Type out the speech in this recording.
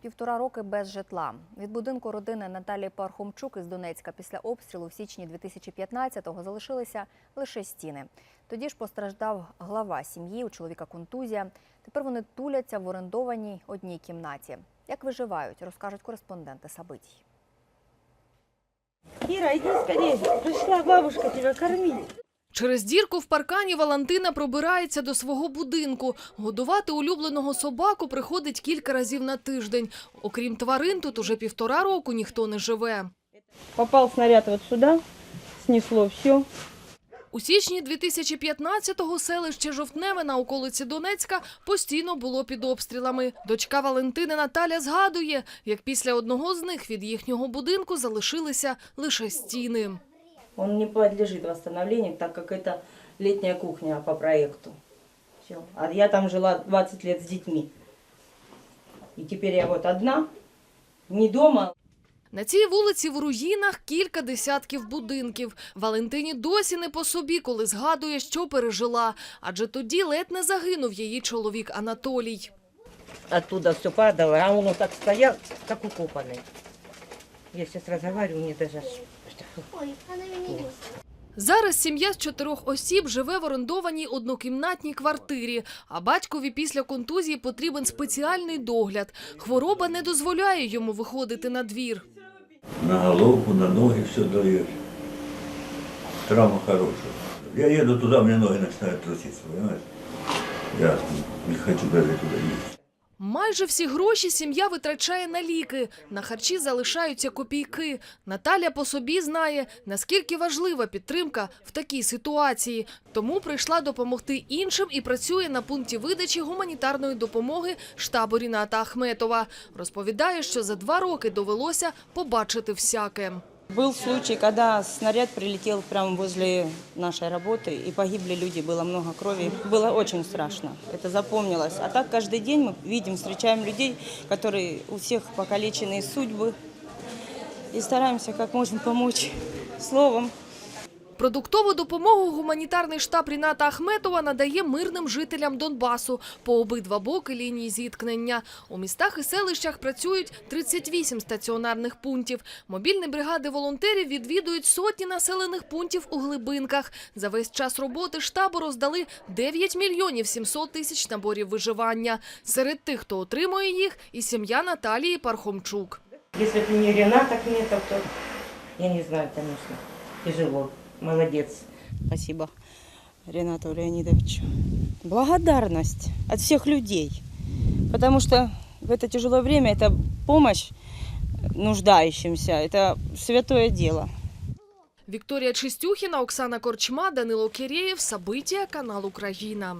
Півтора роки без житла. Від будинку родини Наталії Пархомчук із Донецька після обстрілу в січні 2015-го залишилися лише стіни. Тоді ж постраждав глава сім'ї, у чоловіка контузія. Тепер вони туляться в орендованій одній кімнаті. Як виживають, розкажуть кореспонденти Сабитій. Ира, иди скорее. Пришла бабушка тебя кормить. Через дірку в паркані Валентина пробирається до свого будинку. Годувати улюбленого собаку приходить кілька разів на тиждень. Окрім тварин, тут уже півтора року ніхто не живе. Попал снаряд вот сюда, снесло все. У січні 2015-го селище Жовтневе на околиці Донецька постійно було під обстрілами. Дочка Валентини Наталя згадує, як після одного з них від їхнього будинку залишилися лише стіни. Он не подлежит восстановлению, так как это летняя кухня по проекту. Всё. А я там жила 20 лет с детьми. И теперь я вот одна, не дома. На цій вулиці в руїнах кілька десятків будинків. Валентині досі не по собі, коли згадує, що пережила. Адже тоді ледь не загинув її чоловік Анатолій. Оттуда все падало, а он вот так стоял, как укопанный. Я сейчас Зараз сім'я з чотирьох осіб живе в орендованій однокімнатній квартирі, а батькові після контузії потрібен спеціальний догляд. Хвороба не дозволяє йому виходити на двір. На голову, на ноги все даешь. Травма хорошая. Я еду туда, у меня ноги начинают труситься, понимаешь? Я не хочу даже туда ездить. Майже всі гроші сім'я витрачає на ліки. На харчі залишаються копійки. Наталя по собі знає, наскільки важлива підтримка в такій ситуації. Тому прийшла допомогти іншим і працює на пункті видачі гуманітарної допомоги штабу Ріната Ахметова. Розповідає, що за два роки довелося побачити всяке. Был случай, когда снаряд прилетел прямо возле нашей работы, и погибли люди, было много крови. Было очень страшно, это запомнилось. А так каждый день мы видим, встречаем людей, которые у всех покалеченные судьбы, и стараемся как можем помочь словом. Продуктову допомогу гуманітарний штаб Ріната Ахметова надає мирним жителям Донбасу по обидва боки лінії зіткнення. У містах і селищах працюють 38 стаціонарних пунктів. Мобільні бригади волонтерів відвідують сотні населених пунктів у глибинках. За весь час роботи штабу роздали 9 мільйонів 700 тисяч наборів виживання. Серед тих, хто отримує їх, і сім'я Наталії Пархомчук. Если бы не Рената Кметов, то я не знаю, конечно, тяжело Молодец. Спасибо Ренату Леонидовичу. Благодарность от всех людей, потому что в это тяжелое время это помощь нуждающимся, это святое дело. Вікторія Чистюхіна, Оксана Корчма, Данило Кирєєв, Сабиття, канал Україна.